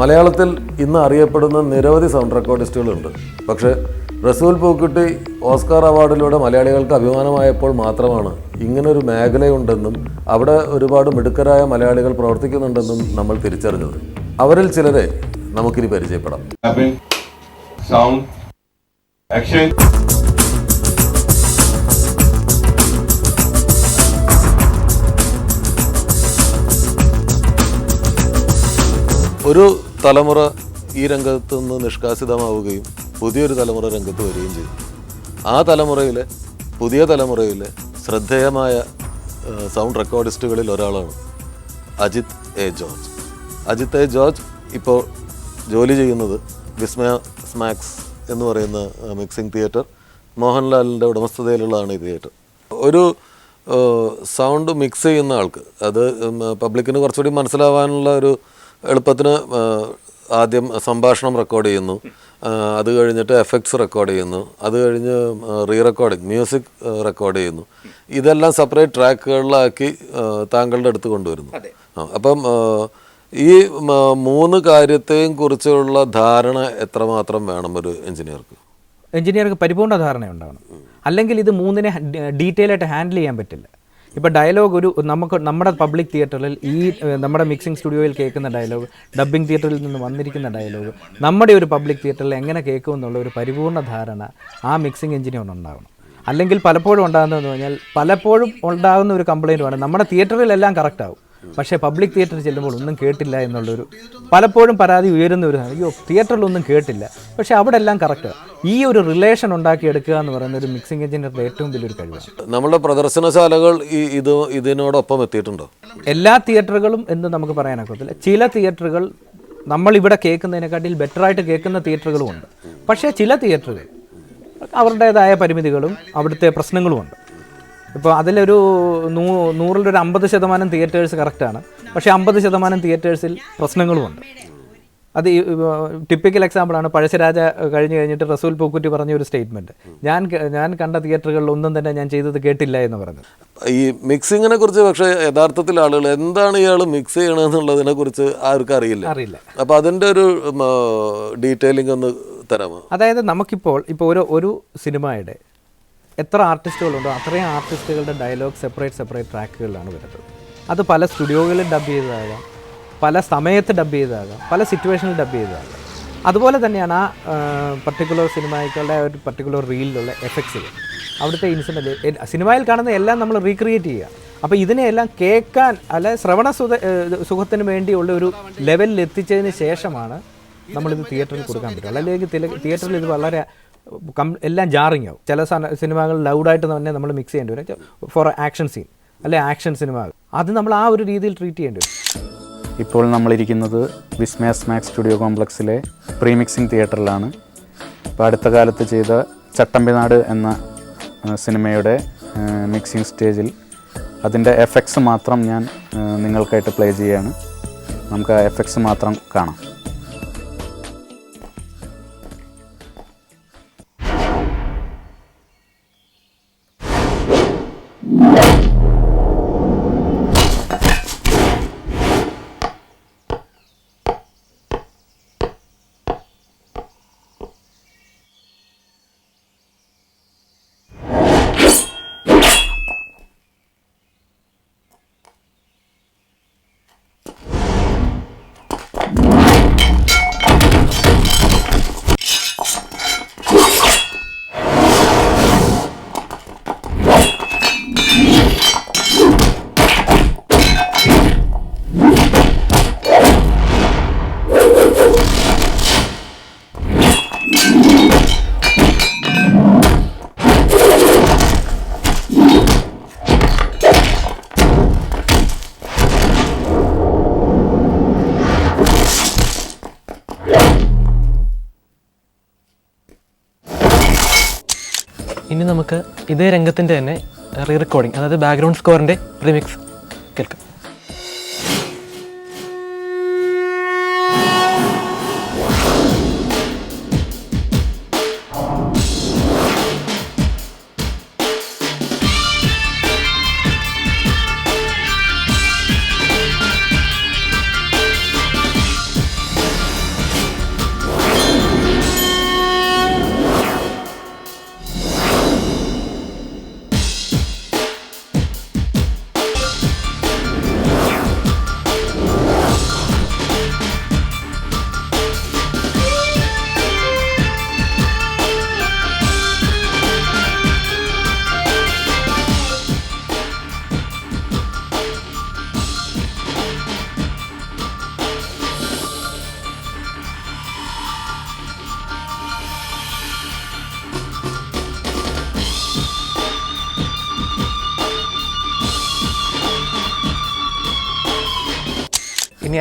മലയാളത്തിൽ ഇന്ന് അറിയപ്പെടുന്ന നിരവധി സൗണ്ട് റെക്കോർഡിസ്റ്റുകളുണ്ട്. പക്ഷേ റസൂൽ പൂക്കുട്ടി ഓസ്കാർ അവാർഡിലൂടെ മലയാളികൾക്ക് അഭിമാനമായപ്പോൾ മാത്രമാണ് ഇങ്ങനൊരു മേഖലയുണ്ടെന്നും അവിടെ ഒരുപാട് മിടുക്കരായ മലയാളികൾ പ്രവർത്തിക്കുന്നുണ്ടെന്നും നമ്മൾ തിരിച്ചറിഞ്ഞത്. അവരിൽ ചിലരെ നമുക്കിനി പരിചയപ്പെടാം. ഒരു തലമുറ ഈ രംഗത്ത് നിന്ന് നിഷ്കാസിതമാവുകയും പുതിയൊരു തലമുറ രംഗത്ത് വരികയും ചെയ്തു. ആ തലമുറയിലെ പുതിയ തലമുറയിലെ ശ്രദ്ധേയമായ സൗണ്ട് റെക്കോർഡിസ്റ്റുകളിൽ ഒരാളാണ് Ajith A George. Ajith A George ഇപ്പോൾ ജോലി ചെയ്യുന്നത് വിസ്മയ സ്മാക്സ് എന്ന് പറയുന്ന മിക്സിംഗ് തിയേറ്റർ മോഹൻലാലിന്റെ ഉടമസ്ഥതയിലുള്ളതാണ് ഈ തിയേറ്റർ. ഒരു സൗണ്ട് മിക്സ് ചെയ്യുന്ന ആൾക്ക് അത് പബ്ലിക്കിന് കുറച്ചുകൂടി മനസ്സിലാവാനുള്ള ഒരു എളുപ്പത്തിന് ആദ്യം സംഭാഷണം റെക്കോർഡ് ചെയ്യുന്നു. അത് കഴിഞ്ഞിട്ട് എഫക്ട്സ് റെക്കോർഡ് ചെയ്യുന്നു. അത് കഴിഞ്ഞ് റീ റെക്കോർഡിങ് മ്യൂസിക് റെക്കോർഡ് ചെയ്യുന്നു. ഇതെല്ലാം സെപ്പറേറ്റ് ട്രാക്കുകളിലാക്കി താങ്കളുടെ അടുത്ത് കൊണ്ടുവരുന്നു. ആ, അപ്പം ഈ മൂന്ന് കാര്യത്തെയും കുറിച്ചുള്ള ധാരണ എത്രമാത്രം വേണം ഒരു എഞ്ചിനീയർക്ക്? എഞ്ചിനീയർക്ക് പരിപൂർണ ധാരണ ഉണ്ടാവണം അല്ലെങ്കിൽ ഇത് മൂന്നിനെ ഡീറ്റെയിൽ ആയിട്ട് ഹാൻഡിൽ ചെയ്യാൻ പറ്റില്ല. ഇപ്പോൾ ഡയലോഗ് ഒരു നമുക്ക് നമ്മുടെ പബ്ലിക് തിയേറ്ററിൽ ഈ നമ്മുടെ മിക്സിംഗ് സ്റ്റുഡിയോയിൽ കേൾക്കുന്ന ഡയലോഗ് ഡബ്ബിംഗ് തിയേറ്ററിൽ നിന്ന് വന്നിരിക്കുന്ന ഡയലോഗ് നമ്മുടെ ഒരു പബ്ലിക് തിയേറ്ററിൽ എങ്ങനെ കേൾക്കും എന്നുള്ള ഒരു പരിപൂർണ ധാരണ ആ മിക്സിംഗ് എഞ്ചിനീയർ ഉണ്ടാകണം അല്ലെങ്കിൽ പലപ്പോഴും ഉണ്ടാകുന്നതെന്ന് പറഞ്ഞാൽ പലപ്പോഴും ഉണ്ടാകുന്ന ഒരു കംപ്ലൈന്റുമാണ് നമ്മുടെ തിയേറ്ററിലെല്ലാം കറക്റ്റ് ആവും. പക്ഷേ പബ്ലിക് തിയേറ്ററിൽ ചെല്ലുമ്പോൾ ഒന്നും കേട്ടില്ല എന്നുള്ളൊരു പലപ്പോഴും പരാതി ഉയരുന്ന ഒരു. അയ്യോ തിയേറ്ററിലൊന്നും കേട്ടില്ല. പക്ഷേ അവിടെ എല്ലാം കറക്റ്റ് ഈ ഒരു റിലേഷൻ ഉണ്ടാക്കിയെടുക്കുക എന്ന് പറയുന്ന ഒരു മിക്സിംഗ് എഞ്ചിനീയറുടെ ഏറ്റവും വലിയൊരു കഴിവാണ്. നമ്മുടെ പ്രദർശനശാലകൾ ഈ ഇത് ഇതിനോടൊപ്പം എത്തിയിട്ടുണ്ടോ? എല്ലാ തിയേറ്ററുകളും എന്ന് നമുക്ക് പറയാനൊക്കത്തില്ല ചില തിയേറ്ററുകൾ നമ്മളിവിടെ കേൾക്കുന്നതിനെക്കാട്ടിൽ ബെറ്ററായിട്ട് കേൾക്കുന്ന തിയേറ്ററുകളും ഉണ്ട്. പക്ഷേ ചില തിയേറ്ററുകൾ അവരുടേതായ പരിമിതികളും അവിടുത്തെ പ്രശ്നങ്ങളുമുണ്ട് ഇപ്പോൾ അതിലൊരു നൂ നൂറിലൊരു അമ്പത് ശതമാനം തിയേറ്റേഴ്സ് കറക്റ്റാണ് പക്ഷേ അമ്പത് ശതമാനം തിയേറ്റേഴ്സിൽ പ്രശ്നങ്ങളുമുണ്ട്. അത് ടിപ്പിക്കൽ എക്സാമ്പിളാണ് പഴശ്ശരാജ കഴിഞ്ഞ് കഴിഞ്ഞിട്ട് റസൂൽ പൂക്കുറ്റി പറഞ്ഞ ഒരു സ്റ്റേറ്റ്മെന്റ് ഞാൻ ഞാൻ കണ്ട തിയേറ്ററുകളിൽ ഒന്നും തന്നെ ഞാൻ ചെയ്തത് കേട്ടില്ല എന്ന് പറഞ്ഞത്. ഈ മിക്സിങ്ങിനെ കുറിച്ച് പക്ഷേ യഥാർത്ഥത്തിൽ ആളുകൾ എന്താണ് ഇയാൾ മിക്സ് ചെയ്യണമെന്നുള്ളതിനെ കുറിച്ച് ആർക്കും അറിയില്ല. അറിയില്ല. അപ്പൊ അതിന്റെ ഒരു ഡീറ്റെയിലിംഗ് ഒന്ന് തരാമോ? അതായത് നമുക്കിപ്പോൾ ഇപ്പോൾ ഒരു ഒരു സിനിമയുടെ എത്ര ആർട്ടിസ്റ്റുകളുണ്ടോ അത്രയും ആർട്ടിസ്റ്റുകളുടെ ഡയലോഗ് സെപ്പറേറ്റ് സെപ്പറേറ്റ് ട്രാക്കുകളിലാണ് വരുന്നത്. അത് പല സ്റ്റുഡിയോകളിൽ ഡബ് ചെയ്തതാകാം പല സമയത്ത് ഡബ് ചെയ്തതാകാം പല സിറ്റുവേഷനിൽ ഡബ് ചെയ്തതാകാം. അതുപോലെ തന്നെയാണ് ആ പർട്ടിക്കുലർ സിനിമയ്ക്കുള്ള ഒരു പർട്ടിക്കുലർ റീലിലുള്ള എഫക്ട്സുകൾ അവിടുത്തെ ഇൻസിഡന്റ് സിനിമയിൽ കാണുന്ന എല്ലാം നമ്മൾ റീക്രിയേറ്റ് ചെയ്യുക. അപ്പോൾ ഇതിനെയെല്ലാം കേൾക്കാൻ അല്ലെ ശ്രവണ സുഖ സുഖത്തിന് വേണ്ടിയുള്ള ഒരു ലെവലിൽ എത്തിച്ചതിന് ശേഷമാണ് നമ്മളിത് തിയേറ്ററിൽ കൊടുക്കാൻ പറ്റും അല്ലെങ്കിൽ തിയേറ്ററിൽ ഇത് വളരെ എല്ലാം ജാറിങ് ആവും ചില സന- സിനിമകൾ ലൗഡായിട്ട് തന്നെ നമ്മൾ മിക്സ് ചെയ്യേണ്ടി വരും. ഫോർ ആക്ഷൻ സീൻ അല്ലെ ആക്ഷൻ സിനിമകൾ അത് നമ്മൾ ആ ഒരു രീതിയിൽ ട്രീറ്റ് ചെയ്യേണ്ടി വരും. ഇപ്പോൾ നമ്മളിരിക്കുന്നത് വിസ്മയ സ്മാക്സ് സ്റ്റുഡിയോ കോംപ്ലക്സിലെ പ്രീമിക്സിംഗ് തിയേറ്ററിലാണ് ഇപ്പോൾ അടുത്ത കാലത്ത് ചെയ്ത ചട്ടമ്പിനാട് എന്ന സിനിമയുടെ മിക്സിംഗ് സ്റ്റേജിൽ അതിന്റെ എഫക്ട്സ് മാത്രം ഞാൻ നിങ്ങൾക്കായിട്ട് പ്ലേ ചെയ്യാണ്. നമുക്ക് ആ എഫക്ട്സ് മാത്രം കാണാം. ഇതേ രംഗത്തിന്റെ തന്നെ റീ റെക്കോർഡിംഗ് അതായത് ബാക്ക്ഗ്രൗണ്ട് സ്കോറിന്റെ റിമിക്സ് കേൾക്കാം.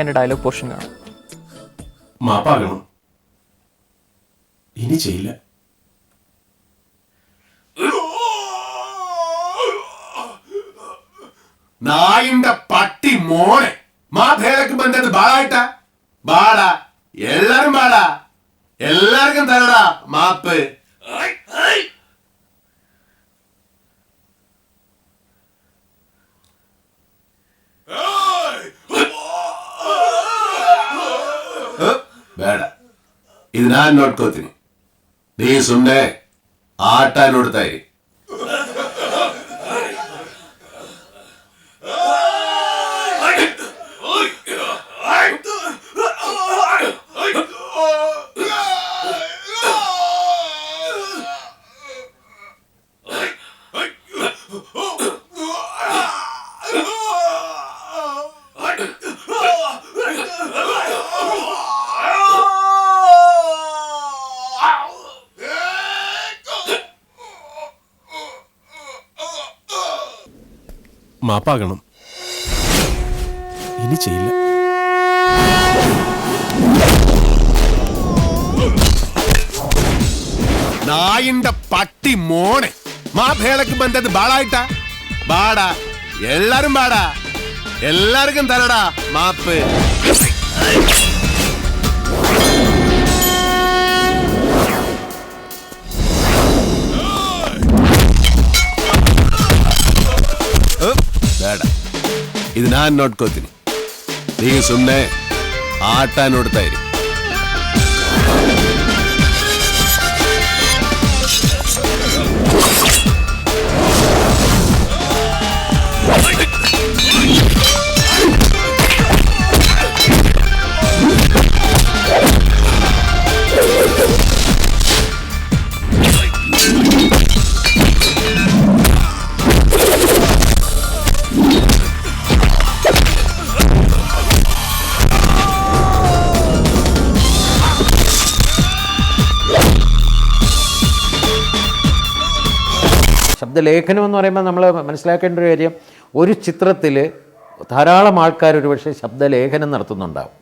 ഇനി ഡയലോഗ് പോർഷൻ കാണാം. മാപ്പാകണം. ഇനി ചെയ്യില്ല. നായിന്റെ പട്ടി മോനെ. മാ ഭേദക്ക് ബന്ധത് ബാളായിട്ടാ ബാടാ. എല്ലാരും ബാടാ. എല്ലാവർക്കും തരടാ മാപ്പ്. ഐ, ಇದು ನಾನು ನೋಡ್ಕೋತೀನಿ ನೀ ಸುಮ್ಮನೆ ಆಟ ನೋಡ್ತಾ ಇರಿ മാപ്പാകണം. ഇനി ചെയ്യില്ല. നായിന്റെ പട്ടി മോനെ. മാ ഭേദക്ക് ബന്ധത് ബാളായിട്ടാ? ബാടാ. എല്ലാരും ബാടാ. എല്ലാവർക്കും തരടാ മാപ്പ്. ಇದು ನಾನು ನೋಡ್ಕೋತೀನಿ ನೀವು ಸುಮ್ಮನೆ ಆಟ ನೋಡ್ತಾ ಇರಿ ശബ്ദലേഖനം എന്ന് പറയുമ്പോൾ നമ്മൾ മനസ്സിലാക്കേണ്ട ഒരു കാര്യം ഒരു ചിത്രത്തിൽ ധാരാളം ആൾക്കാർ ഒരുപക്ഷെ ശബ്ദലേഖനം നടത്തുന്നുണ്ടാവും.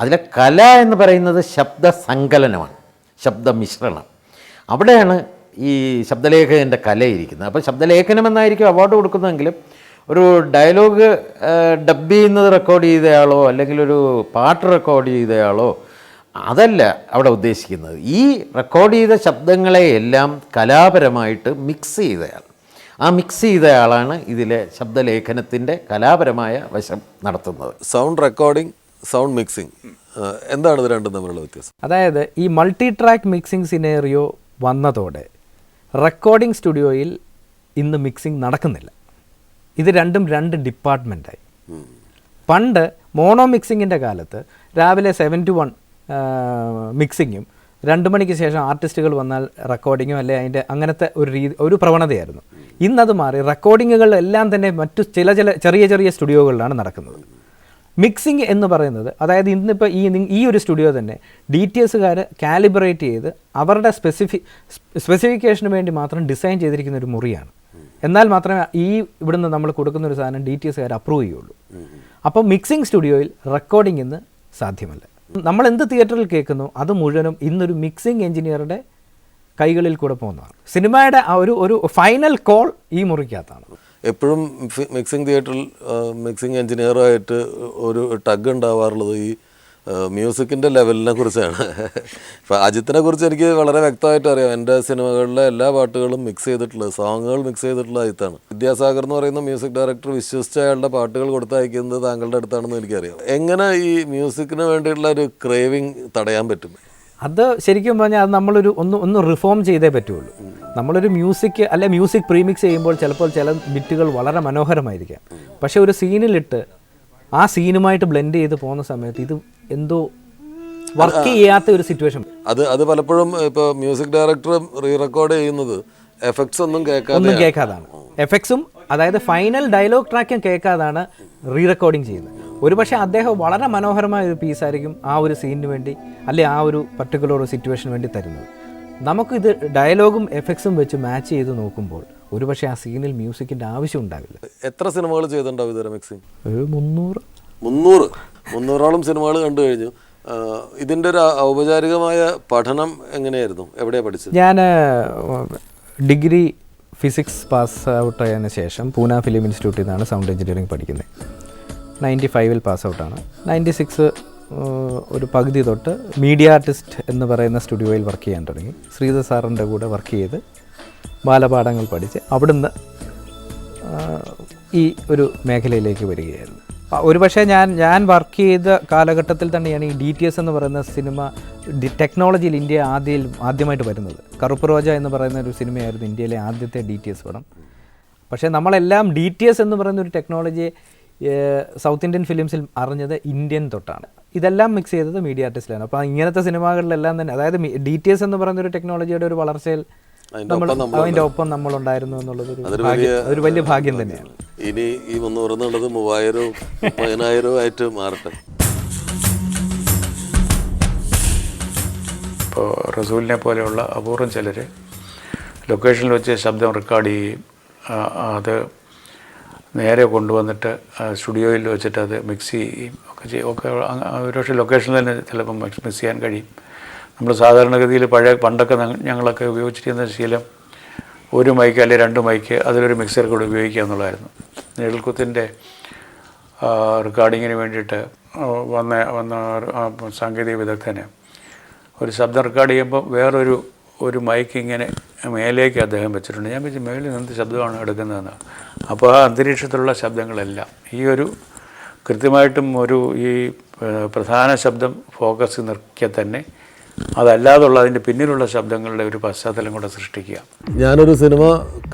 അതിലെ കല എന്ന് പറയുന്നത് ശബ്ദ സങ്കലനമാണ് ശബ്ദ അവിടെയാണ് ഈ ശബ്ദലേഖകന്റെ കലയിരിക്കുന്നത്. അപ്പോൾ ശബ്ദലേഖനം എന്നായിരിക്കും അവാർഡ് കൊടുക്കുന്നതെങ്കിലും ഒരു ഡയലോഗ് ഡബ് ചെയ്യുന്നത് റെക്കോർഡ് ചെയ്തയാളോ അല്ലെങ്കിൽ ഒരു പാട്ട് റെക്കോർഡ് ചെയ്തയാളോ അതല്ല അവിടെ ഉദ്ദേശിക്കുന്നത്. ഈ റെക്കോർഡ് ചെയ്ത ശബ്ദങ്ങളെയെല്ലാം കലാപരമായിട്ട് മിക്സ് ചെയ്തയാൾ. ആ മിക്സ് ചെയ്തയാളാണ് ഇതിലെ ശബ്ദലേഖനത്തിന്റെ കലാപരമായ വശം നടത്തുന്നത്. സൗണ്ട് റെക്കോർഡിംഗ് സൗണ്ട് മിക്സിംഗ് എന്താണ് ഇത് രണ്ടും തമ്മിലുള്ള വ്യത്യാസം? അതായത് ഈ മൾട്ടി ട്രാക്ക് മിക്സിംഗ് സിനേറിയോ വന്നതോടെ റെക്കോർഡിംഗ് സ്റ്റുഡിയോയിൽ ഇന്ന് മിക്സിംഗ് നടക്കുന്നില്ല. ഇത് രണ്ടും രണ്ട് ഡിപ്പാർട്ട്മെന്റായി പണ്ട് മോണോ മിക്സിങ്ങിന്റെ കാലത്ത് രാവിലെ സെവൻ ടു വൺ മിക്സിങ്ങും രണ്ട് മണിക്ക് ശേഷം ആർട്ടിസ്റ്റുകൾ വന്നാൽ റെക്കോർഡിങ്ങും അല്ലെ? അതിന്റെ അങ്ങനത്തെ ഒരു രീതി ഒരു പ്രവണതയായിരുന്നു. ഇന്നത് മാറി റെക്കോർഡിങ്ങുകൾ എല്ലാം തന്നെ മറ്റു ചില ചില ചെറിയ ചെറിയ സ്റ്റുഡിയോകളിലാണ് നടക്കുന്നത്. മിക്സിംഗ് എന്ന് പറയുന്നത് അതായത് ഇന്നിപ്പോൾ ഈ ഈ ഒരു സ്റ്റുഡിയോ തന്നെ ഡി ടി എസുകാർ കാലിബ്രേറ്റ് ചെയ്ത് അവരുടെ സ്പെസിഫി സ്പെസിഫിക്കേഷന് വേണ്ടി മാത്രം ഡിസൈൻ ചെയ്തിരിക്കുന്ന ഒരു മുറിയാണ്. എന്നാൽ മാത്രമേ ഈ ഇവിടുന്ന് നമ്മൾ കൊടുക്കുന്ന ഒരു സാധനം ഡി ടി എസുകാർ അപ്രൂവ് ചെയ്യുള്ളൂ. അപ്പോൾ മിക്സിംഗ് സ്റ്റുഡിയോയിൽ റെക്കോർഡിംഗ് ഇന്ന് സാധ്യമല്ല. നമ്മൾ എന്ത് തിയേറ്ററിൽ കേൾക്കുന്നു അത് മുഴുവനും ഇന്നൊരു മിക്സിംഗ് എഞ്ചിനീയറുടെ കൈകളിൽ കൂടെ പോകുന്നതാണ്. സിനിമയുടെ ആ ഒരു ഒരു ഫൈനൽ കോൾ ഈ മുറിക്കകത്താണ്. എപ്പോഴും മിക്സിംഗ് തിയേറ്ററിൽ മിക്സിംഗ് എഞ്ചിനീയറായിട്ട് ഒരു ടഗ് ഉണ്ടാവാറുള്ളത് ഈ മ്യൂസിക്കിന്റെ ലെവലിനെ കുറിച്ചാണ്. ഇപ്പം അജിത്തിനെ കുറിച്ച് എനിക്ക് വളരെ വ്യക്തമായിട്ട് അറിയാം. എന്റെ സിനിമകളിലെ എല്ലാ പാട്ടുകളും മിക്സ് ചെയ്തിട്ടുള്ളത് സോങ്ങുകൾ മിക്സ് ചെയ്തിട്ടുള്ള അജിത്താണ്. വിദ്യാസാഗർ എന്ന് പറയുന്ന മ്യൂസിക് ഡയറക്ടർ വിശ്വസിച്ച അയാളുടെ പാട്ടുകൾ കൊടുത്തയക്കുന്നത് താങ്കളുടെ അടുത്താണെന്ന് എനിക്കറിയാം. എങ്ങനെ ഈ മ്യൂസിക്കിന് വേണ്ടിയിട്ടുള്ള ഒരു ക്രേവിങ് തടയാൻ പറ്റും? അത് ശരിക്കും പറഞ്ഞാൽ അത് നമ്മളൊരു ഒന്ന് ഒന്ന് റിഫോം ചെയ്തേ പറ്റുള്ളൂ. നമ്മളൊരു മ്യൂസിക് അല്ലെ മ്യൂസിക് പ്രീമിക്സ് ചെയ്യുമ്പോൾ ചിലപ്പോൾ ചില ബിറ്റുകൾ വളരെ മനോഹരമായിരിക്കാം. പക്ഷേ ഒരു സീനിലിട്ട് ആ സീനുമായിട്ട് ബ്ലെൻഡ് ചെയ്ത് പോകുന്ന സമയത്ത് ഇത് എന്തോ വർക്ക് ചെയ്യാത്ത ഒരു സിറ്റുവേഷൻ അത് അത് പലപ്പോഴും ഇപ്പോൾ മ്യൂസിക് ഡയറക്ടർ റീ റെക്കോർഡ് ചെയ്യുന്നത് എഫക്ട്സ് ഒന്നും കേൾക്കാതെ ഒന്നും കേൾക്കാതാണ്. എഫക്ട്സും അതായത് ഫൈനൽ ഡയലോഗ് ട്രാക്കും കേൾക്കാതാണ് റീ റെക്കോർഡിങ് ചെയ്യുന്നത്. ഒരുപക്ഷെ അദ്ദേഹം വളരെ മനോഹരമായ ഒരു പീസായിരിക്കും ആ ഒരു സീനിന് വേണ്ടി അല്ലെ ആ ഒരു പർട്ടിക്കുലർ ഒരു സിറ്റുവേഷന് വേണ്ടി തരുന്നത്. നമുക്കിത് ഡയലോഗും എഫക്ട്സും വെച്ച് മാച്ച് ചെയ്ത് നോക്കുമ്പോൾ ഒരുപക്ഷെ ആ സീനിൽ മ്യൂസിക്കിന്റെ ആവശ്യം ഉണ്ടാവില്ല. എത്ര സിനിമകൾ ചെയ്തിട്ടുണ്ടാവും ഇതുവരെ മിക്സിംഗ് ഒരു മുന്നൂറ്. മുന്നൂറ്. മുന്നൂറോളം സിനിമകൾ കണ്ടു കഴിഞ്ഞു. ഇതിന്റെ ഇതിന്റെ ഒരു ഔപചാരികമായ പഠനം എങ്ങനെയായിരുന്നു? എവിടെയാണ് പഠിച്ചത്? ഞാൻ ഡിഗ്രി ഫിസിക്സ് പാസ് ഔട്ട് ആയതിനു ശേഷം പൂന ഫിലിം ഇൻസ്റ്റിറ്റ്യൂട്ടിൽ നിന്നാണ് സൗണ്ട് എഞ്ചിനീയറിംഗ് പഠിക്കുന്നത്. നയന്റി ഫൈവിൽ പാസ് ഔട്ടാണ് നയന്റി സിക്സ് ഒരു പകുതി തൊട്ട് മീഡിയ ആർട്ടിസ്റ്റ് എന്ന് പറയുന്ന സ്റ്റുഡിയോയിൽ വർക്ക് ചെയ്യാൻ തുടങ്ങി. ശ്രീധർ സാറിന്റെ കൂടെ വർക്ക് ചെയ്ത് ബാലപാഠങ്ങൾ പഠിച്ച് അവിടുന്ന് ഈ ഒരു മേഖലയിലേക്ക് വരികയായിരുന്നു. ആ, ഒരു പക്ഷേ ഞാൻ ഞാൻ വർക്ക് ചെയ്ത കാലഘട്ടത്തിൽ തന്നെയാണ് ഈ ഡി ടി എസ് എന്ന് പറയുന്ന സിനിമ ടെക്നോളജിയിൽ ഇന്ത്യ ആദ്യം ആദ്യമായിട്ട് വരുന്നത്. കറുപ്പ് റോജ എന്ന് പറയുന്ന ഒരു സിനിമയായിരുന്നു ഇന്ത്യയിലെ ആദ്യത്തെ ഡി ടി എസ് പടം. പക്ഷേ നമ്മളെല്ലാം ഡി ടി എസ് എന്ന് പറയുന്ന ഒരു ടെക്നോളജി സൗത്ത് ഇന്ത്യൻ ഫിലിംസിൽ അറിഞ്ഞത് ഇന്ത്യൻ തൊട്ടാണ്. ഇതെല്ലാം മിക്സ് ചെയ്തത് മീഡിയ ആർട്ടിസ്റ്റിലാണ് അപ്പോൾ ഇങ്ങനത്തെ സിനിമകളിലെല്ലാം തന്നെ അതായത് ഡി ടി എസ് എന്ന് പറയുന്ന ഒരു ടെക്നോളജിയുടെ ഒരു വളർച്ചയിൽ നമ്മൾ ഒപ്പം നമ്മൾ ഉണ്ടായിരുന്നു എന്നുള്ളത് ഒരു വലിയ ഭാഗ്യം തന്നെയാണ്. ഇനി ഈ മുന്നൂറ് എന്നുള്ളത് മൂവായിരവും പതിനായിരവും ആയിട്ട് മാറട്ടെ. ഇപ്പോൾ റസൂലിനെ പോലെയുള്ള അപൂർവം ചിലർ ലൊക്കേഷനിൽ വെച്ച് ശബ്ദം റെക്കോർഡ് ചെയ്യുകയും അത് നേരെ കൊണ്ടുവന്നിട്ട് സ്റ്റുഡിയോയിൽ വെച്ചിട്ട് അത് മിക്സ് ചെയ്യുകയും ഒക്കെ ചെയ്യും. ഒക്കെ ഒരുപക്ഷെ ലൊക്കേഷനിൽ തന്നെ ചിലപ്പം മിക്സ് ചെയ്യാൻ കഴിയും. നമ്മൾ സാധാരണഗതിയിൽ പഴയ പണ്ടൊക്കെ ഞങ്ങളൊക്കെ ഉപയോഗിച്ചിരുന്ന ശീലം ഒരു മൈക്ക് അല്ലെങ്കിൽ രണ്ട് മൈക്ക് അതിലൊരു മിക്സർ കൂടെ ഉപയോഗിക്കുക എന്നുള്ളതായിരുന്നു. നീഴൽക്കുത്തിന്റെ റെക്കോർഡിങ്ങിന് വേണ്ടിയിട്ട് വന്ന വന്ന സാങ്കേതിക വിദഗ്ധന് ഒരു ശബ്ദം റെക്കോർഡ് ചെയ്യുമ്പോൾ വേറൊരു ഒരു മൈക്ക് ഇങ്ങനെ മേലേക്ക് അദ്ദേഹം വെച്ചിട്ടുണ്ട്. ഞാൻ വെച്ച് മേലിൽ നിന്ന് ശബ്ദമാണ് എടുക്കുന്നതെന്ന്. അപ്പോൾ ആ അന്തരീക്ഷത്തിലുള്ള ശബ്ദങ്ങളെല്ലാം ഈ ഒരു കൃത്യമായിട്ടും ഒരു ഈ പ്രധാന ശബ്ദം ഫോക്കസ് നിർക്കിയ തന്നെ അതല്ലാതുള്ള അതിന്റെ പിന്നിലുള്ള ശബ്ദങ്ങളുടെ ഒരു പശ്ചാത്തലം കൂടെ സൃഷ്ടിക്കുക. ഞാനൊരു സിനിമ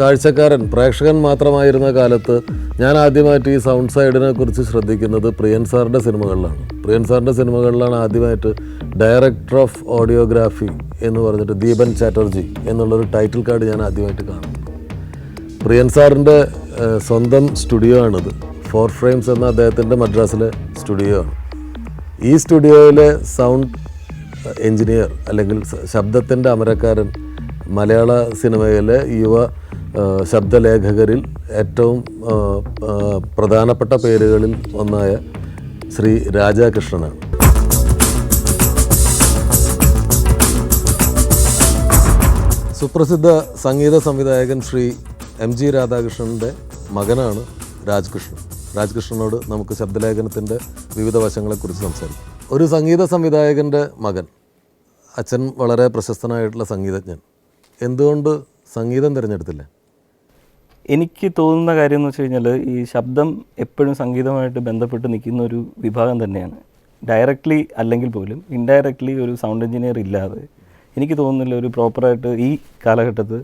കാഴ്ചക്കാരൻ പ്രേക്ഷകൻ മാത്രമായിരുന്ന കാലത്ത് ഞാൻ ആദ്യമായിട്ട് ഈ സൗണ്ട് സൈഡിനെ കുറിച്ച് ശ്രദ്ധിക്കുന്നത് പ്രിയൻ സാറിന്റെ സിനിമകളിലാണ്. പ്രിയൻ സാറിന്റെ സിനിമകളിലാണ് ആദ്യമായിട്ട് ഡയറക്ടർ ഓഫ് ഓഡിയോഗ്രാഫി എന്ന് പറഞ്ഞിട്ട് ദീപൻ ചാറ്റർജി എന്നുള്ളൊരു ടൈറ്റിൽ കാർഡ് ഞാൻ ആദ്യമായിട്ട് കാണുന്നത് പ്രിയൻ സാറിന്റെ സ്വന്തം സ്റ്റുഡിയോ ആണിത്. ഫോർ ഫ്രെയിംസ് എന്ന അദ്ദേഹത്തിന്റെ മദ്രാസിലെ സ്റ്റുഡിയോ ആണ്. ഈ സ്റ്റുഡിയോയിലെ സൗണ്ട് എഞ്ചിനീയർ അല്ലെങ്കിൽ ശബ്ദത്തിന്റെ അമരക്കാരൻ മലയാള സിനിമയിലെ യുവ ശബ്ദലേഖകരിൽ ഏറ്റവും പ്രധാനപ്പെട്ട പേരുകളിൽ ഒന്നായ ശ്രീ രാജാകൃഷ്ണനാണ്. സുപ്രസിദ്ധ സംഗീത സംവിധായകൻ ശ്രീ എം ജി രാധാകൃഷ്ണന്റെ മകനാണ് രാജ്കൃഷ്ണൻ. രാജ്കൃഷ്ണനോട് നമുക്ക് ശബ്ദലേഖനത്തിന്റെ വിവിധ വശങ്ങളെക്കുറിച്ച് സംസാരിക്കാം. ഒരു സംഗീത സംവിധായകന്റെ മകൻ. അച്ഛൻ വളരെ പ്രശസ്തനായിട്ടുള്ള സംഗീതജ്ഞൻ. എന്തുകൊണ്ട് സംഗീതം തിരഞ്ഞെടുത്തില്ല? എനിക്ക് തോന്നുന്ന കാര്യം എന്ന് വെച്ച് കഴിഞ്ഞാൽ ഈ ശബ്ദം എപ്പോഴും സംഗീതമായിട്ട് ബന്ധപ്പെട്ട് നിൽക്കുന്ന ഒരു വിഭാഗം തന്നെയാണ്. ഡയറക്റ്റ്ലി അല്ലെങ്കിൽ പോലും ഇൻഡയറക്റ്റ്ലി ഒരു സൗണ്ട് എഞ്ചിനീയർ ഇല്ലാതെ എനിക്ക് തോന്നുന്നില്ല ഒരു പ്രോപ്പറായിട്ട് ഈ കാലഘട്ടത്ത്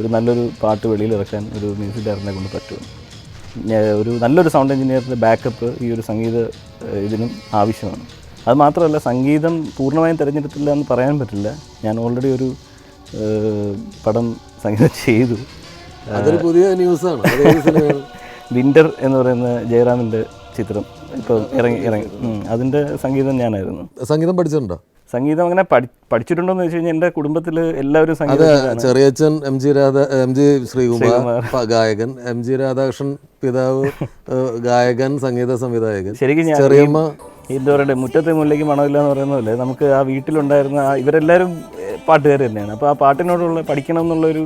ഒരു നല്ലൊരു പാട്ട് വെളിയിൽ ഇറക്കാൻ ഒരു മ്യൂസിക് ഡയറക്ടറിനെ കൊണ്ട് പറ്റും. ഒരു നല്ലൊരു സൗണ്ട് എഞ്ചിനീയറിന്റെ ബാക്കപ്പ് ഈ ഒരു സംഗീത ഇതിനും ആവശ്യമാണ്. അത് മാത്രമല്ല സംഗീതം പൂർണമായും തിരഞ്ഞെടുത്തില്ല എന്ന് പറയാൻ പറ്റില്ല. ഞാൻ ഓൾറെഡി ഒരു പടം സംഗീതം ചെയ്തു. അതൊരു പുതിയ ന്യൂസാണ് വിന്റർ എന്ന് പറയുന്ന ജയറാമിന്റെ ചിത്രം ഇപ്പോൾ ഇറങ്ങി ഇറങ്ങി. അതിന്റെ സംഗീതം ഞാനായിരുന്നു. സംഗീതം പഠിച്ചിട്ടുണ്ടോ? സംഗീതം അങ്ങനെ പഠി പഠിച്ചിട്ടുണ്ടോ എന്ന് വെച്ച് കഴിഞ്ഞാൽ എന്റെ കുടുംബത്തിൽ എല്ലാവരും സംഗീതം ചെറിയച്ഛൻ M G Radha M G Sreekumar. ഗായകൻ. എം ജി രാധാകൃഷ്ണൻ പിതാവ് ഗായകൻ സംഗീത സംവിധായകൻ. ശരിക്കും ചെറിയമ്മ എന്താ പറയുക മുറ്റത്തെ മുല്ലേക്ക് മണമില്ല എന്ന് പറയുന്ന പോലെ നമുക്ക് ആ വീട്ടിലുണ്ടായിരുന്ന ഇവരെല്ലാവരും പാട്ടുകാർ തന്നെയാണ്. അപ്പോൾ ആ പാട്ടിനോടുള്ള പഠിക്കണം എന്നുള്ളൊരു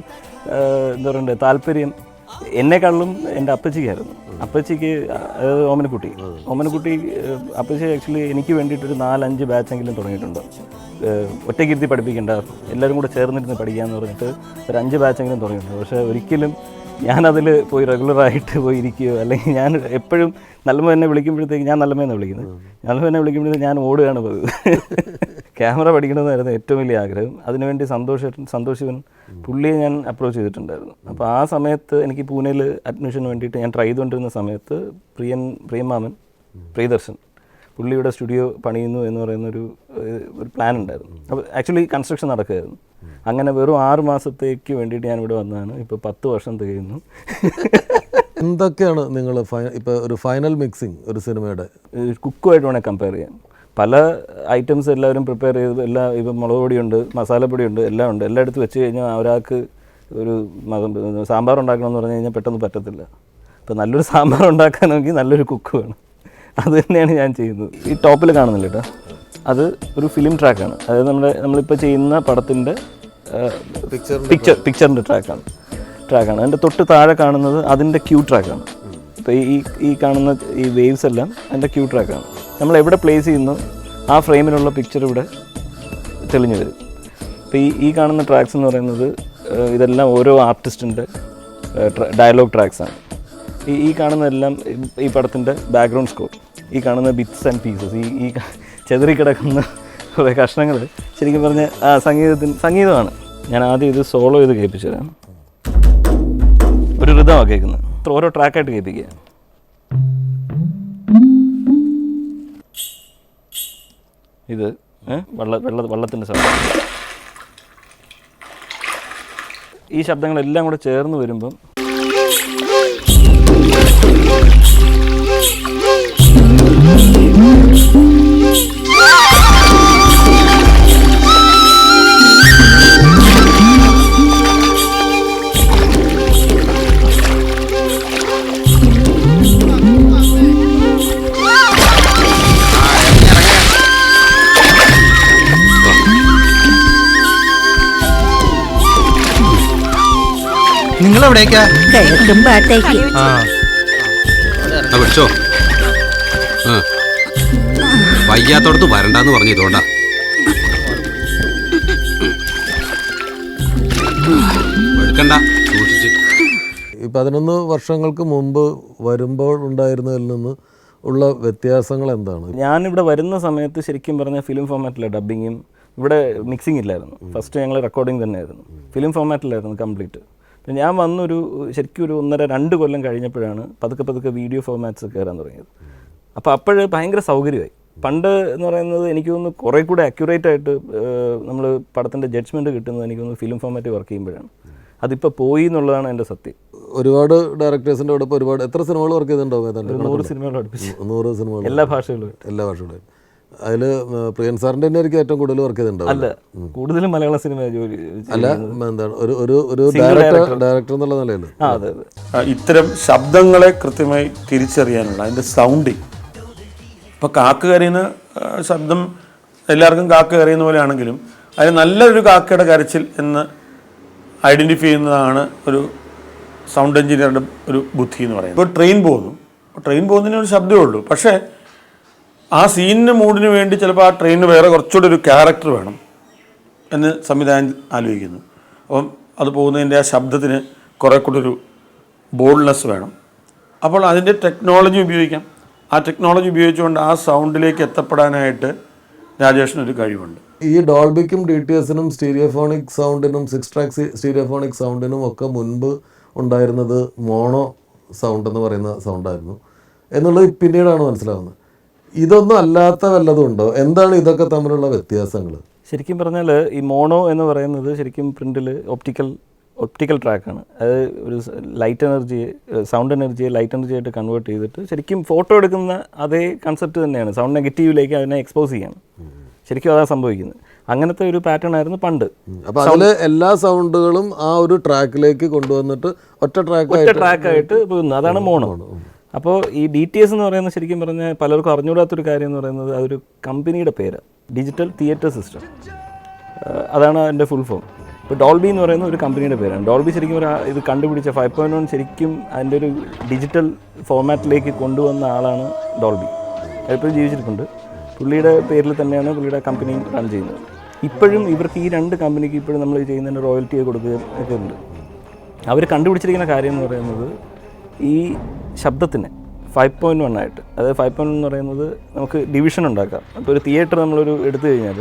എന്താ പറയണ്ടേ താല്പര്യം എന്നെക്കാളും എന്റെ അപ്പച്ചിക്കായിരുന്നു. അപ്പച്ചിക്ക് അതായത് ഓമനക്കുട്ടി. ഓമനക്കുട്ടി അപ്പച്ചി ആക്ച്വലി എനിക്ക് വേണ്ടിയിട്ടൊരു നാലഞ്ച് ബാച്ചെങ്കിലും തുടങ്ങിയിട്ടുണ്ട്. ഒറ്റയ്ക്കിരുത്തി പഠിപ്പിക്കേണ്ട എല്ലാവരും കൂടെ ചേർന്നിരുന്ന് പഠിക്കാമെന്ന് പറഞ്ഞിട്ട് ഒരു അഞ്ച് ബാച്ചെങ്കിലും തുടങ്ങിയിട്ടുണ്ട്. പക്ഷേ ഒരിക്കലും ഞാനതിൽ പോയി റെഗുലറായിട്ട് പോയി ഇരിക്കുകയോ അല്ലെങ്കിൽ ഞാൻ എപ്പോഴും നല്ലമ്മ എന്നെ വിളിക്കുമ്പോഴത്തേക്ക് ഞാൻ നല്ലമ്മയെന്ന് വിളിക്കുന്നത്. നല്ലമ്മ എന്നെ വിളിക്കുമ്പോഴത്തേക്ക് ഞാൻ ഓടുകയാണ് പതിവ്. ക്യാമറ പഠിക്കണമെന്നായിരുന്നു ഏറ്റവും വലിയ ആഗ്രഹം. അതിനുവേണ്ടി സന്തോഷ സന്തോഷിവൻ പുള്ളിയെ ഞാൻ അപ്രോച്ച് ചെയ്തിട്ടുണ്ടായിരുന്നു. അപ്പോൾ ആ സമയത്ത് എനിക്ക് പൂനെയിൽ അഡ്മിഷന് വേണ്ടിയിട്ട് ഞാൻ ട്രൈ ചെയ്തുകൊണ്ടിരുന്ന സമയത്ത് പ്രിയൻ പ്രിയമാമൻ പ്രിയദർശൻ പുള്ളിയുടെ സ്റ്റുഡിയോ പണിയുന്നു എന്ന് പറയുന്ന ഒരു ഒരു പ്ലാൻ ഉണ്ടായിരുന്നു. അപ്പോൾ ആക്ച്വലി കൺസ്ട്രക്ഷൻ നടക്കുകയായിരുന്നു. അങ്ങനെ വെറും ആറ് മാസത്തേക്ക് വേണ്ടിയിട്ട് ഞാൻ ഇവിടെ വന്നതാണ്. ഇപ്പോൾ പത്ത് വർഷം തികയുന്നു. എന്തൊക്കെയാണ് നിങ്ങൾ ഇപ്പോൾ ഒരു ഫൈനൽ മിക്സിംഗ് ഒരു സിനിമയുടെ? കുക്കുമായിട്ട് വേണേൽ കമ്പയർ ചെയ്യാം പല ഐറ്റംസ് എല്ലാവരും പ്രിപ്പയർ ചെയ്ത് എല്ലാം ഇപ്പം മുളക് പൊടിയുണ്ട് മസാലപ്പൊടിയുണ്ട് എല്ലാം ഉണ്ട്. എല്ലാം എടുത്ത് വെച്ച് കഴിഞ്ഞാൽ ഒരാൾക്ക് ഒരു സാമ്പാർ ഉണ്ടാക്കണമെന്ന് പറഞ്ഞു കഴിഞ്ഞാൽ പെട്ടെന്ന് പറ്റത്തില്ല. അപ്പോൾ നല്ലൊരു സാമ്പാർ ഉണ്ടാക്കാനെങ്കിൽ നല്ലൊരു കുക്ക് വേണം. അത് തന്നെയാണ് ഞാൻ ചെയ്യുന്നത്. ഈ ടോപ്പിൽ കാണുന്നില്ല കേട്ടോ അത് ഒരു ഫിലിം ട്രാക്കാണ് അതായത് നമ്മുടെ നമ്മളിപ്പോൾ ചെയ്യുന്ന പടത്തിന്റെ പിക്ചർ പിക്ചറിന്റെ ട്രാക്കാണ് ട്രാക്കാണ് അതിന്റെ തൊട്ട് താഴെ കാണുന്നത് അതിന്റെ ക്യൂ ട്രാക്കാണ് ഇപ്പോൾ ഈ ഈ കാണുന്ന ഈ വേവ്സ് എല്ലാം അതിന്റെ ക്യൂ ട്രാക്കാണ് നമ്മൾ എവിടെ പ്ലേസ് ചെയ്യുന്നു ആ ഫ്രെയിമിലുള്ള പിക്ചർ ഇവിടെ തെളിഞ്ഞു വരും. ഇപ്പോൾ ഈ ഈ കാണുന്ന ട്രാക്സ് എന്ന് പറയുന്നത് ഇതെല്ലാം ഓരോ ആർട്ടിസ്റ്റിന്റെ ഡയലോഗ് ട്രാക്സാണ് ഈ ഈ കാണുന്നതെല്ലാം ഈ- ഈ പടത്തിന്റെ ബാക്ക്ഗ്രൗണ്ട് സ്കോർ ഈ കാണുന്ന ബിറ്റ്സ് ആൻഡ് പീസസ് ഈ ഈ ചെതറിക്കിടക്കുന്ന കുറേ കഷ്ണങ്ങൾ ശരിക്കും പറഞ്ഞ ആ സംഗീതത്തിന് സംഗീതമാണ്. ഞാൻ ആദ്യം ഇത് സോളോ ചെയ്ത് കേൾപ്പിച്ചു തരാം ഒരു ഋതമാണ് കേൾക്കുന്നത്. ഓരോ ട്രാക്കായിട്ട് കേൾപ്പിക്കുക ഇത് വെള്ള വെള്ള വെള്ളത്തിന്റെ ശബ്ദം ഈ ശബ്ദങ്ങളെല്ലാം കൂടെ ചേർന്ന് വരുമ്പം നിങ്ങൾ എവിടേക്കാ ആ. വയ്യാത്തോടത്ത് വരണ്ടെന്ന് പറഞ്ഞു ഇതുകൊണ്ടാ. വെളുക്കണ്ട സൂക്ഷിച്ച്. ഈ പതിനൊന്ന് വർഷങ്ങൾക്ക് മുമ്പ് വരുമ്പോൾ ഉണ്ടായിരുന്നതിൽ നിന്ന് ഉള്ള വ്യത്യാസങ്ങൾ എന്താണ്? ഞാനിവിടെ വരുന്ന സമയത്ത് ശരിക്കും പറഞ്ഞ ഫിലിം ഫോമാറ്റിലെ ഡബ്ബിങ്ങും ഇവിടെ മിക്സിംഗ് ഇല്ലായിരുന്നു ഫസ്റ്റ് ഞങ്ങൾ റെക്കോർഡിംഗ് തന്നെയായിരുന്നു. ഫിലിം ഫോമാറ്റിലായിരുന്നു കംപ്ലീറ്റ് ഞാൻ വന്നൊരു ശരിക്കും ഒരു ഒന്നര രണ്ട് കൊല്ലം കഴിഞ്ഞപ്പോഴാണ് പതുക്കെ പതുക്കെ വീഡിയോ ഫോർമാറ്റ്സ് കയറാൻ തുടങ്ങിയത്. അപ്പോൾ അപ്പോഴ് ഭയങ്കര സൗകര്യമായി. പണ്ട് എന്ന് പറയുന്നത് എനിക്ക് തോന്നുന്നു കുറേ കൂടെ അക്യുറേറ്റ് ആയിട്ട് നമ്മൾ പടത്തിന്റെ ജഡ്ജ്മെന്റ് കിട്ടുന്നത് എനിക്ക് തോന്നുന്നു ഫിലിം ഫോമാറ്റ് വർക്ക് ചെയ്യുമ്പോഴാണ്. അതിപ്പോൾ പോയി എന്നുള്ളതാണ് എന്റെ സത്യം. ഒരുപാട് ഡയറക്ടേഴ്സിന്റെ കൂടെ ഒരുപാട് എത്ര സിനിമകൾ വർക്ക് ചെയ്തിട്ടുണ്ടാവും നൂറ് സിനിമകൾ നൂറ് സിനിമകൾ എല്ലാ ഭാഷകളും എല്ലാ ഭാഷകളും അതിൽ പ്രിയൻ സാറിന്റെ തന്നെ ആയിരിക്കും ഏറ്റവും കൂടുതൽ വർക്ക് ചെയ്തിട്ടുണ്ടാവും അല്ല കൂടുതലും മലയാള സിനിമ ജോലി അല്ല എന്താണ് ഒരു ഒരു ഒരു ഡയറക്ടർ ഡയറക്ടർ എന്നുള്ള നിലയിൽ ആ അതെ അതെ. ഇത്തരം ശബ്ദങ്ങളെ കൃത്യമായി തിരിച്ചറിയാനുള്ള അതിന്റെ സൗണ്ടിങ് ഇപ്പോൾ കാക്ക കരയുന്ന ശബ്ദം എല്ലാവർക്കും കാക്ക കരയുന്ന പോലെ ആണെങ്കിലും അതിന് നല്ലൊരു കാക്കയുടെ കരച്ചിൽ എന്ന് ഐഡന്റിഫൈ ചെയ്യുന്നതാണ് ഒരു സൗണ്ട് എഞ്ചിനീയറുടെ ഒരു ബുദ്ധി എന്ന് പറയുന്നത്. ഇപ്പോൾ ട്രെയിൻ പോകുന്നു. ട്രെയിൻ പോകുന്നതിന് ഒരു ശബ്ദമേ ഉള്ളൂ. പക്ഷേ ആ സീനിന്റെ മൂഡിന് വേണ്ടി ചിലപ്പോൾ ആ ട്രെയിനിന് വേറെ കുറച്ചുകൂടി ഒരു ക്യാരക്ടർ വേണം എന്ന് സംവിധാനം ആലോചിക്കുന്നു. അപ്പം അത് പോകുന്നതിന്റെ ആ ശബ്ദത്തിന് കുറേ കൂടി ഒരു ബോൾഡ്നെസ് വേണം. അപ്പോൾ അതിന്റെ ടെക്നോളജി ഉപയോഗിക്കാം. ആ ടെക്നോളജി ഉപയോഗിച്ചുകൊണ്ട് ആ സൗണ്ടിലേക്ക് എത്തപ്പെടാനായിട്ട് രാജേഷിനൊരു കഴിവുണ്ട്. ഈ ഡോൾബിക്കും ഡി ടി എസിനും സ്റ്റീരിയോഫോണിക് സൗണ്ടിനും സിക്സ് ട്രാക്ക് സ്റ്റീരിയോഫോണിക് സൗണ്ടിനും ഒക്കെ മുൻപ് ഉണ്ടായിരുന്നത് മോണോ സൗണ്ട് എന്ന് പറയുന്ന സൗണ്ടായിരുന്നു എന്നുള്ളത് പിന്നീടാണ് മനസ്സിലാവുന്നത്. ഇതൊന്നും അല്ലാത്ത വല്ലതും ഉണ്ടോ? എന്താണ് ഇതൊക്കെ തമ്മിലുള്ള വ്യത്യാസങ്ങൾ? ശരിക്കും പറഞ്ഞാൽ ഈ മോണോ എന്ന് പറയുന്നത് ശരിക്കും പ്രിന്റിൽ ഓപ്റ്റിക്കൽ ഒപ്റ്റിക്കൽ ട്രാക്കാണ് അത് ഒരു ലൈറ്റ് എനർജി സൗണ്ട് എനർജിയെ ലൈറ്റ് എനർജി ആയിട്ട് കൺവേർട്ട് ചെയ്തിട്ട് ശരിക്കും ഫോട്ടോ എടുക്കുന്ന അതേ കൺസെപ്റ്റ് തന്നെയാണ്. സൗണ്ട് നെഗറ്റീവിലേക്ക് അതിനെ എക്സ്പോസ് ചെയ്യാണ്. ശരിക്കും അതാണ് സംഭവിക്കുന്നത്. അങ്ങനത്തെ ഒരു പാറ്റേൺ ആയിരുന്നു പണ്ട്. അപ്പോൾ എല്ലാ സൗണ്ടുകളും ആ ഒരു ട്രാക്കിലേക്ക് കൊണ്ടുവന്നിട്ട് ഒറ്റ ട്രാക്ക് ഒറ്റ ട്രാക്കായിട്ട് പോകുന്നു. അതാണ് മോണോ. അപ്പോൾ ഈ ഡി ടി എസ് എന്ന് പറയുന്നത് ശരിക്കും പറഞ്ഞാൽ പലർക്കും അറിഞ്ഞുകൂടാത്തൊരു കാര്യം എന്ന് പറയുന്നത് അതൊരു കമ്പനിയുടെ പേര്. ഡിജിറ്റൽ തിയേറ്റർ സിസ്റ്റം അതാണ് അതിന്റെ ഫുൾ ഫോം ഇപ്പോൾ ഡോൾബി എന്ന് പറയുന്ന ഒരു കമ്പനിയുടെ പേരാണ്. ഡോൾബി ശരിക്കും ഒരു ഇത് കണ്ടുപിടിച്ച ഫൈവ് പോയിന്റ് വൺ ശരിക്കും അതിന്റെ ഒരു ഡിജിറ്റൽ ഫോർമാറ്റിലേക്ക് കൊണ്ടുവന്ന ആളാണ് ഡോൾബി എപ്പോഴും ജീവിച്ചിട്ടുണ്ട് പുള്ളിയുടെ പേരിൽ തന്നെയാണ് പുള്ളിയുടെ കമ്പനി റൺ ചെയ്യുന്നത്. ഇപ്പോഴും ഇവർക്ക് ഈ രണ്ട് കമ്പനിക്ക് ഇപ്പോഴും നമ്മൾ ചെയ്യുന്നതിന് റോയൽറ്റിയെ കൊടുക്കുക ഒക്കെ ഉണ്ട്. അവർ കണ്ടുപിടിച്ചിരിക്കുന്ന കാര്യം എന്ന് പറയുന്നത് ഈ ശബ്ദത്തിന് ഫൈവ് പോയിന്റ് വൺ ആയിട്ട് അതായത് ഫൈവ് പോയിന്റ് എന്ന് പറയുന്നത് നമുക്ക് ഡിവിഷൻ ഉണ്ടാക്കാം. അപ്പോൾ ഒരു തിയേറ്റർ നമ്മളൊരു എടുത്തു കഴിഞ്ഞാൽ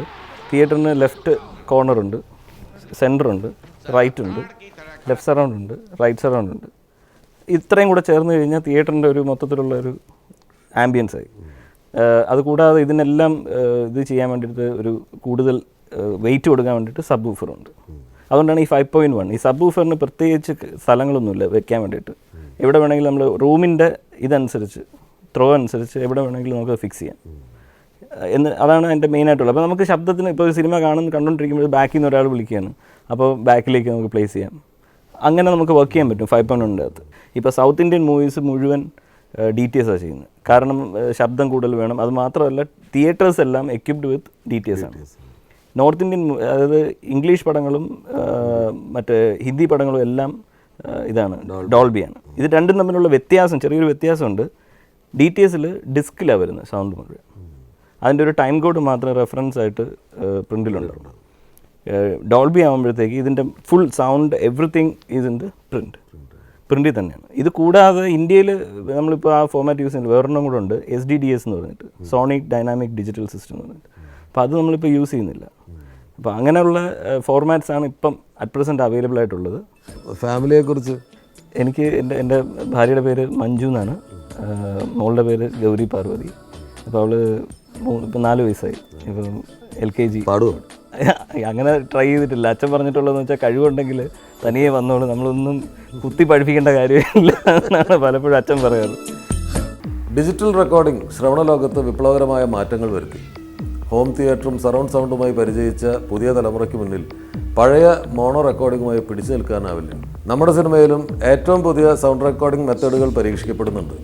തിയേറ്ററിന് ലെഫ്റ്റ് കോർണറുണ്ട് സെന്ററുണ്ട് റൈറ്റ് ഉണ്ട് ലെഫ്റ്റ് സറൗണ്ട് ഉണ്ട് റൈറ്റ് സറൗണ്ട് ഉണ്ട്. ഇത്രയും കൂടെ ചേർന്ന് കഴിഞ്ഞാൽ തിയേറ്ററിന്റെ ഒരു മൊത്തത്തിലുള്ള ഒരു ആംബിയൻസ് ആയി. അതുകൂടാതെ ഇതിനെല്ലാം ഇത് ചെയ്യാൻ വേണ്ടിയിട്ട് ഒരു കൂടുതൽ വെയിറ്റ് കൊടുക്കാൻ വേണ്ടിയിട്ട് സബ് ഊഫറുണ്ട് അതുകൊണ്ടാണ് ഈ ഫൈവ് പോയിന്റ് വൺ ഈ സബ് ഊഫറിന് പ്രത്യേകിച്ച് സ്ഥലങ്ങളൊന്നുമില്ല വെക്കാൻ വേണ്ടിയിട്ട്. എവിടെ വേണമെങ്കിലും നമ്മൾ റൂമിന്റെ ഇതനുസരിച്ച് ത്രോ അനുസരിച്ച് എവിടെ വേണമെങ്കിലും നമുക്ക് ഫിക്സ് ചെയ്യാം. എന്ന് അതാണ് എന്റെ മെയിൻ ആയിട്ടുള്ളത്. അപ്പോൾ നമുക്ക് ശബ്ദത്തിന് ഇപ്പോൾ ഒരു സിനിമ കാണുന്ന കണ്ടുകൊണ്ടിരിക്കുമ്പോൾ ബാക്കിൽ നിന്ന് ഒരാൾ വിളിക്കുകയാണ് അപ്പോൾ ബാക്കിലേക്ക് നമുക്ക് പ്ലേസ് ചെയ്യാം. അങ്ങനെ നമുക്ക് വർക്ക് ചെയ്യാൻ പറ്റും ഫൈവ് പോയിന്റ് അകത്ത്. ഇപ്പോൾ സൗത്ത് ഇന്ത്യൻ മൂവീസ് മുഴുവൻ ഡി ടി എസ് ആണ് ചെയ്യുന്നത്. കാരണം ശബ്ദം കൂടുതൽ വേണം. അത് മാത്രമല്ല തിയേറ്റേഴ്സ് എല്ലാം equipped with D T S ആണ് നോർത്ത് ഇന്ത്യൻ അതായത് ഇംഗ്ലീഷ് പടങ്ങളും മറ്റേ ഹിന്ദി പടങ്ങളും എല്ലാം ഇതാണ് ഡോൾബിയാണ് ഇത് രണ്ടും തമ്മിലുള്ള വ്യത്യാസം ചെറിയൊരു വ്യത്യാസമുണ്ട്. ഡി ടി എസിൽ ഡിസ്കിലാണ് വരുന്നത് സൗണ്ട് മുഴുവൻ. അതിന്റെ ഒരു ടൈം കോഡ് മാത്രം റെഫറൻസ് ആയിട്ട് പ്രിന്റിലുണ്ടാവും ഡോൾബി ആകുമ്പോഴത്തേക്ക് ഇതിന്റെ full sound everything is in the print പ്രിന്റിൽ തന്നെയാണ്. ഇത് കൂടാതെ ഇന്ത്യയിൽ നമ്മളിപ്പോൾ ആ ഫോമാറ്റ് യൂസ് ചെയ്യുന്നത് വേറൊരെണ്ണം കൂടെ ഉണ്ട് എസ് ഡി ഡി എസ് എന്ന് പറഞ്ഞിട്ട്. സോണിക് ഡൈനാമിക് ഡിജിറ്റൽ സിസ്റ്റം എന്ന് പറഞ്ഞിട്ട്. അപ്പോൾ അത് നമ്മളിപ്പോൾ യൂസ് ചെയ്യുന്നില്ല. അപ്പോൾ അങ്ങനെയുള്ള ഫോർമാറ്റ്സ് ആണ് ഇപ്പം അറ്റ് പ്രസന്റ് അവൈലബിൾ ആയിട്ടുള്ളത്. ഫാമിലിയെക്കുറിച്ച് എനിക്ക് എന്റെ എന്റെ ഭാര്യയുടെ പേര് മഞ്ജു എന്നാണ്. മോളുടെ പേര് ഗൗരി പാർവതി. അപ്പോൾ അവൾ ഇപ്പം നാല് വയസ്സായി. ഇപ്പം എൽ കെ ജി. പാടുവോ? അങ്ങനെ ട്രൈ ചെയ്തിട്ടില്ല. അച്ഛൻ പറഞ്ഞിട്ടുള്ളതെന്ന് വെച്ചാൽ കഴിവുണ്ടെങ്കിൽ തനിയെ വന്നോളൂ. നമ്മളൊന്നും കുത്തി പഠിപ്പിക്കേണ്ട കാര്യമില്ല എന്നാണ് പലപ്പോഴും അച്ഛൻ പറയാറ്. ഡിജിറ്റൽ റെക്കോർഡിംഗ് ശ്രവണ ലോകത്ത് വിപ്ലവകരമായ മാറ്റങ്ങൾ വരുത്തി. ഹോം തിയേറ്ററും സറൗണ്ട് സൗണ്ടുമായി പരിചയിച്ച പുതിയ തലമുറയ്ക്ക് മുന്നിൽ പഴയ മോണോ റെക്കോർഡിങ്ങുമായി പിടിച്ചു നിൽക്കാനാവില്ല. നമ്മുടെ സിനിമയിലും ഏറ്റവും പുതിയ സൗണ്ട് റെക്കോർഡിംഗ് മെത്തേഡുകൾ പരീക്ഷിക്കപ്പെടുന്നുണ്ട്.